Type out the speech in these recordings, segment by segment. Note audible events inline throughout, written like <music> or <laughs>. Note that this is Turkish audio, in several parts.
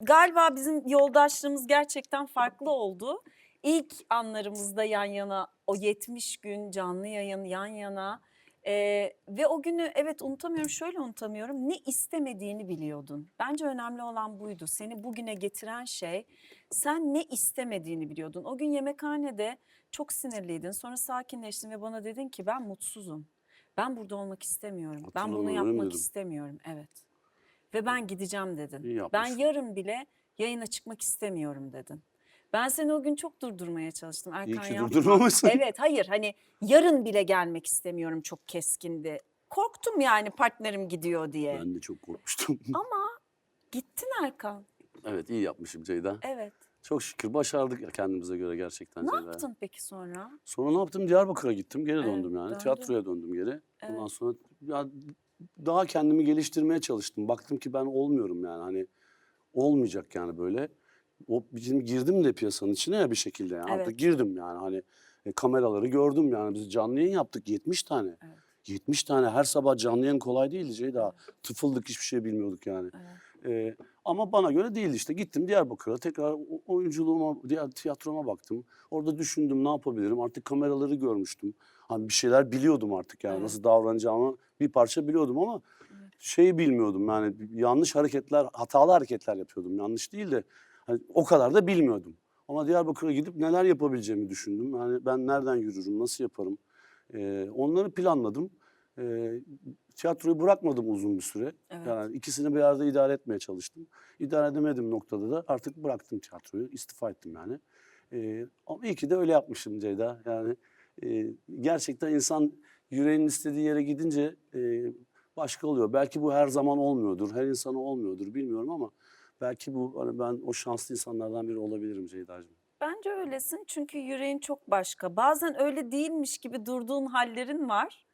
galiba bizim yoldaşlığımız gerçekten farklı oldu. İlk anlarımızda yan yana o 70 gün canlı yayın yan yana Ee, ve o günü evet unutamıyorum şöyle unutamıyorum ne istemediğini biliyordun. Bence önemli olan buydu. Seni bugüne getiren şey sen ne istemediğini biliyordun. O gün yemekhanede çok sinirliydin sonra sakinleştin ve bana dedin ki ben mutsuzum. Ben burada olmak istemiyorum. Ben bunu yapmak istemiyorum. Evet. Ve ben gideceğim dedin. İyi Ben yarın bile yayına çıkmak istemiyorum dedin. Ben seni o gün çok durdurmaya çalıştım. İyi Erkan ki yapma. durdurmamışsın. Evet hayır hani yarın bile gelmek istemiyorum çok keskindi. Korktum yani partnerim gidiyor diye. Ben de çok korkmuştum. <laughs> Ama gittin Erkan. evet iyi yapmışım Ceyda. Evet. Çok şükür başardık ya kendimize göre gerçekten Ne Ceyda. yaptın peki sonra? Sonra ne yaptım? Diyarbakır'a gittim. Geri Evet, döndüm yani. döndün. Tiyatroya döndüm geri. Ondan sonra ya daha kendimi geliştirmeye çalıştım. Baktım ki ben olmuyorum yani. Hani olmayacak yani böyle. O bizim girdim de piyasanın içine ya bir şekilde yani. Evet. Artık girdim yani hani e, kameraları gördüm yani. Biz canlı yayın yaptık 70 tane. Evet. 70 tane her sabah canlı yayın kolay değildi Ceyda. Tıfıldık hiçbir şey bilmiyorduk yani. Evet. Ee, ama bana göre değildi işte. Gittim Diyarbakır'a tekrar oyunculuğuma, diğer tiyatroma baktım. Orada düşündüm ne yapabilirim. Artık kameraları görmüştüm. Hani bir şeyler biliyordum artık yani Evet. nasıl davranacağımı bir parça biliyordum ama şeyi bilmiyordum yani yanlış hareketler, hatalı hareketler yapıyordum. Yanlış değil de hani o kadar da bilmiyordum. Ama Diyarbakır'a gidip neler yapabileceğimi düşündüm. Yani ben nereden yürürüm, nasıl yaparım? Ee, onları planladım. Ee, tiyatroyu bırakmadım uzun bir süre. Evet. Yani ikisini bir arada idare etmeye çalıştım. İdare edemedim noktada da artık bıraktım tiyatroyu, istifa ettim yani. Ee, ama iyi ki de öyle yapmışım Ceyda. Yani e, gerçekten insan yüreğinin istediği yere gidince e, başka oluyor. Belki bu her zaman olmuyordur, her insana olmuyordur bilmiyorum ama belki bu hani ben o şanslı insanlardan biri olabilirim Ceyda'cığım. Bence öylesin çünkü yüreğin çok başka. Bazen öyle değilmiş gibi durduğun hallerin var.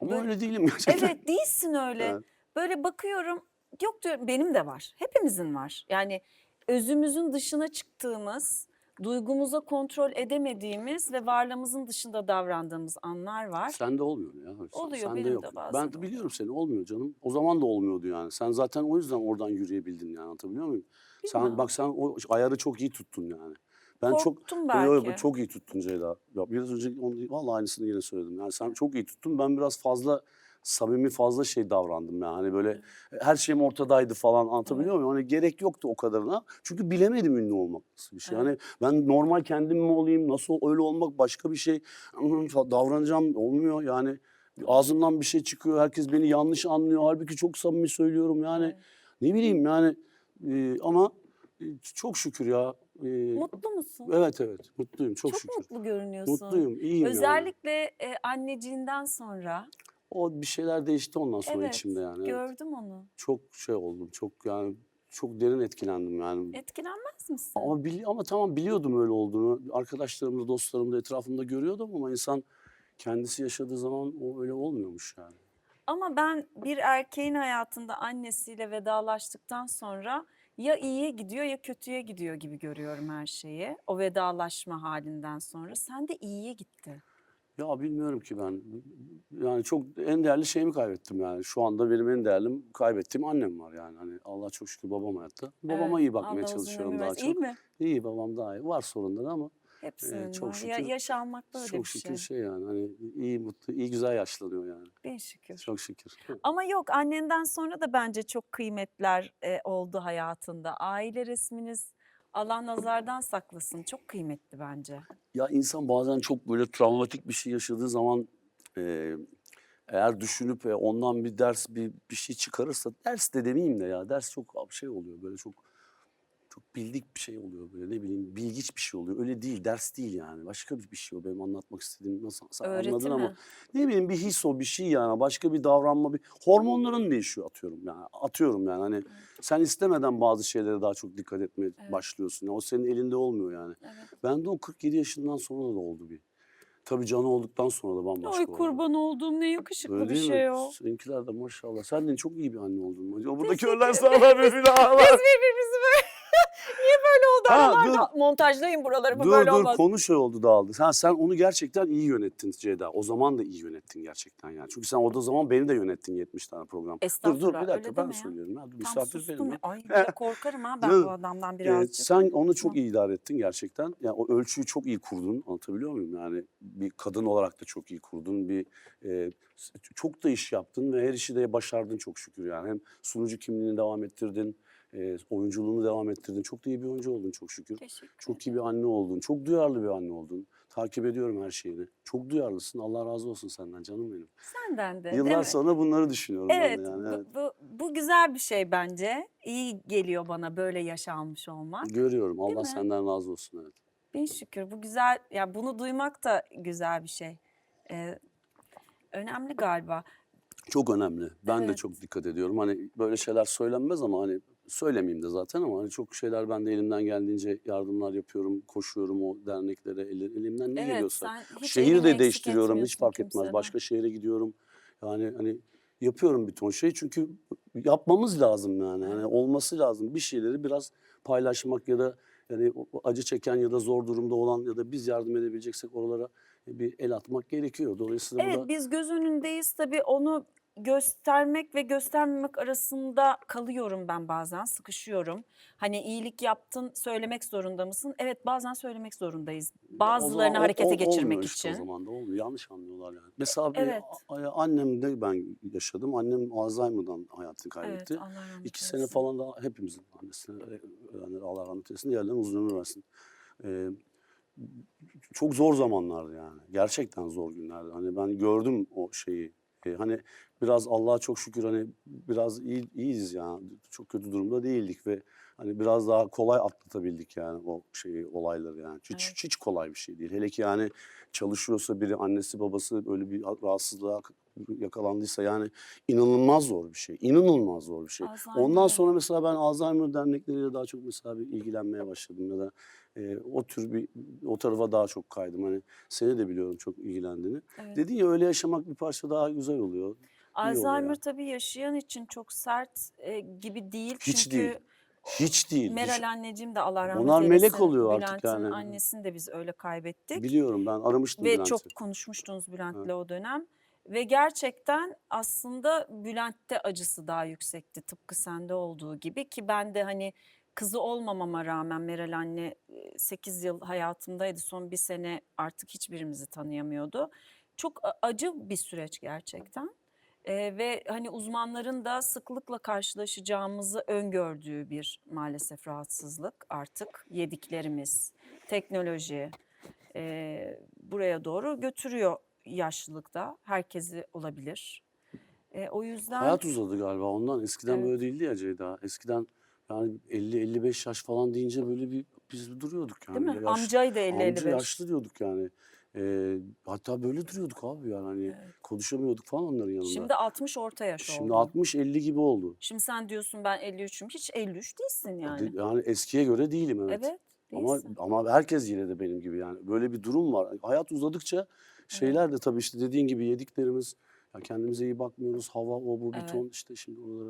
Ama Böyle- öyle değilim <laughs> gerçekten. Evet değilsin öyle. Evet. Böyle bakıyorum yok diyorum benim de var. Hepimizin var. Yani özümüzün dışına çıktığımız, duygumuza kontrol edemediğimiz ve varlığımızın dışında davrandığımız anlar var. Sende olmuyor ya. Sen- Oluyor, sende benim de yok. bazen Ben de biliyorum seni olmuyor canım. O zaman da olmuyordu yani. Sen zaten o yüzden oradan yürüyebildin yani anlatabiliyor muyum? Sen Bilmem. bak sen o ayarı çok iyi tuttun yani. Ben çok Korktum Yo, yo, belki. çok iyi tuttun Ceyda. Ya biraz önce onu, vallahi aynısını yine söyledim. Yani sen çok iyi tuttun. Ben biraz fazla samimi fazla şey davrandım yani. Hani böyle her şeyim ortadaydı falan anlatabiliyor muyum? Hani gerek yoktu o kadarına. Çünkü bilemedim ünlü olmak nasıl bir şey. Evet. Hani ben normal kendim mi olayım? Nasıl öyle olmak başka bir şey. Davranacağım olmuyor yani. Ağzımdan bir şey çıkıyor. Herkes beni yanlış anlıyor. Halbuki çok samimi söylüyorum yani. Evet. Ne bileyim yani. e, ama e, çok şükür ya. E, Mutlu musun? Evet evet mutluyum çok, Çok şükür. mutlu görünüyorsun. Mutluyum iyiyim yani. Özellikle e, anneciğinden sonra. O bir şeyler değişti ondan sonra evet içimde yani. evet. gördüm onu. Çok şey oldum çok yani çok derin etkilendim yani. Etkilenmez misin? Ama bili ama tamam biliyordum öyle olduğunu. Arkadaşlarımda, dostlarımda, etrafımda görüyordum ama insan kendisi yaşadığı zaman o öyle olmuyormuş yani. Ama ben bir erkeğin hayatında annesiyle vedalaştıktan sonra ya iyiye gidiyor ya kötüye gidiyor gibi görüyorum her şeyi. O vedalaşma halinden sonra. Sen de iyiye gitti. Ya bilmiyorum ki ben. Yani çok en değerli şeyimi kaybettim yani. Şu anda benim en değerlim kaybettiğim annem var yani. Hani Allah çok şükür babam hayatta. Babama Evet, iyi bakmaya Allah uzun çalışıyorum ömür daha versin. çok. İyi mi? İyi babam daha iyi. Var sorunları ama Hepsinin çok var. Ya, şükür- yaş almak böyle çok bir şükür şey. şey yani hani iyi mutlu iyi güzel yaşlanıyor yani. Bin şükür. Çok şükür. Ama yok annenden sonra da bence çok kıymetler e, oldu hayatında. Aile resminiz Allah nazardan saklasın. Çok kıymetli bence. Ya insan bazen çok böyle travmatik bir şey yaşadığı zaman e, eğer düşünüp e, ondan bir ders bir bir şey çıkarırsa ders de demeyeyim de ya ders çok şey oluyor böyle çok çok bildik bir şey oluyor böyle ne bileyim bilgiç bir şey oluyor. Öyle değil ders değil yani başka bir şey o benim anlatmak istediğim nasıl sen Öğreti anladın ama ne bileyim bir his o bir şey yani başka bir davranma bir hormonların değişiyor atıyorum yani atıyorum yani hani sen istemeden bazı şeylere daha çok dikkat etmeye Evet. başlıyorsun. Yani o senin elinde olmuyor yani. Evet. Ben de o 47 yaşından sonra da oldu bir. Tabii canı olduktan sonra da bambaşka Ay oldu. kurban olduğum ne yakışıklı Öyle bir şey mi? o. Seninkiler de maşallah. Sen de çok iyi bir anne oldun. <laughs> Burada körler sağlar ve Biz filanlar. birbirimizi böyle... Böyle oldu aralarda montajlayın buraları bu Dur böyle dur olmaz. konu şey oldu dağıldı. Ha, sen onu gerçekten iyi yönettin Ceyda. O zaman da iyi yönettin gerçekten yani. Çünkü sen o da zaman beni de yönettin 70 tane program. Dur dur Estağfurullah, bir dakika ben deme ya. söylüyorum. Ha, dur, Tam misafir sustum benim. ya. ya. Ay <laughs> bir de korkarım ha ben Dur. bu adamdan Ee, birazcık. sen onu çok iyi idare ettin gerçekten. Yani o ölçüyü çok iyi kurdun. Anlatabiliyor muyum? Yani bir kadın olarak da çok iyi kurdun. Bir e, s- çok da iş yaptın ve her işi de başardın çok şükür yani. Hem sunucu kimliğini devam ettirdin, e, oyunculuğunu devam ettirdin. Çok da iyi bir oyuncu oldun çok şükür. Teşekkür Çok iyi bir anne oldun. Çok duyarlı bir anne oldun. Takip ediyorum her şeyini. Çok duyarlısın. Allah razı olsun senden canım benim. Senden de. değil Yıllar sonra bunları düşünüyorum Evet, ben de yani. bu, Evet. bu, bu güzel bir şey bence. İyi geliyor bana böyle yaşanmış olmak. Görüyorum. Allah mi? senden razı olsun. Evet. Bin şükür bu güzel, ya bunu duymak da güzel bir şey. Ee, önemli galiba. Çok önemli. Ben de Evet. çok dikkat ediyorum. Hani böyle şeyler söylenmez ama hani söylemeyeyim de zaten ama hani çok şeyler ben de elimden geldiğince yardımlar yapıyorum, koşuyorum o derneklere eli- elimden ne evet, geliyorsa. Şehir de değiştiriyorum hiç fark etmez. kimseden. Başka şehre gidiyorum. Yani hani yapıyorum bir ton şey çünkü yapmamız lazım yani. Hani olması lazım. Bir şeyleri biraz paylaşmak ya da yani acı çeken ya da zor durumda olan ya da biz yardım edebileceksek oralara bir el atmak gerekiyor. Dolayısıyla Evet da biz göz önündeyiz tabii onu göstermek ve göstermemek arasında kalıyorum ben bazen sıkışıyorum. Hani iyilik yaptın söylemek zorunda mısın? Evet bazen söylemek zorundayız. Bazılarını o- harekete o- geçirmek işte için. O zaman da olmuyor. Yanlış anlıyorlar yani. Mesela bir Evet. a- annem de ben yaşadım. Annem Alzheimer'dan hayatını Evet kaybetti. Allah rahmet İki sene falan da hepimizin annesine ölenleri Allah rahmet eylesin. Diğerlerine uzun ömür versin. Ee, çok zor zamanlardı yani. Gerçekten zor günlerdi. Hani ben gördüm o şeyi. Ee, hani biraz Allah'a çok şükür hani biraz iyi, iyiyiz yani. Çok kötü durumda değildik ve hani biraz daha kolay atlatabildik yani o şeyi olayları yani. Hiç, Evet. hiç kolay bir şey değil. Hele ki yani çalışıyorsa biri annesi babası böyle bir rahatsızlığa yakalandıysa yani inanılmaz zor bir şey. İnanılmaz zor bir şey. Alzheimer, Ondan sonra mesela ben Alzheimer dernekleriyle daha çok mesela bir ilgilenmeye başladım ya da e, o tür bir o tarafa daha çok kaydım. Hani seni de biliyorum çok ilgilendiğini. Evet. Dedin ya öyle yaşamak bir parça daha güzel oluyor. Alzheimer tabii yaşayan için çok sert e, gibi değil. Hiç Çünkü değil. Hiç değil. hiç- Meral anneciğim de Allah rahmet Onlar melek eylesin. oluyor artık Bülent'in yani. annesini de biz öyle kaybettik. Biliyorum ben aramıştım Ve Bülent'i. çok konuşmuştunuz Bülent'le o dönem. Ve gerçekten aslında Bülent'te acısı daha yüksekti tıpkı sende olduğu gibi ki ben de hani kızı olmamama rağmen Meral anne 8 yıl hayatımdaydı. Son bir sene artık hiçbirimizi tanıyamıyordu. Çok acı bir süreç gerçekten. Ee, ve hani uzmanların da sıklıkla karşılaşacağımızı öngördüğü bir maalesef rahatsızlık artık yediklerimiz, teknoloji, e, buraya doğru götürüyor yaşlılıkta. Herkesi olabilir. E, o yüzden Hayat uzadı galiba ondan. Eskiden Evet. böyle değildi ya Ceyda. Eskiden yani 50-55 yaş falan deyince böyle bir biz duruyorduk yani. değil mi? Yaş- Amcayı da Amca 50-55. yaşlı diyorduk yani. Ee, hatta böyle duruyorduk abi yani hani Evet. konuşamıyorduk falan onların yanında. Şimdi 60 orta yaş Şimdi oldu. 60-50 gibi oldu. Şimdi sen diyorsun ben 53'üm. Hiç 53 değilsin yani. Yani eskiye göre değilim evet. Evet. Ama değilsin. ama herkes yine de benim gibi yani. Böyle bir durum var. Hayat uzadıkça şeyler de tabii işte dediğin gibi yediklerimiz ya kendimize iyi bakmıyoruz. Hava o bu bir Evet. ton işte şimdi oralara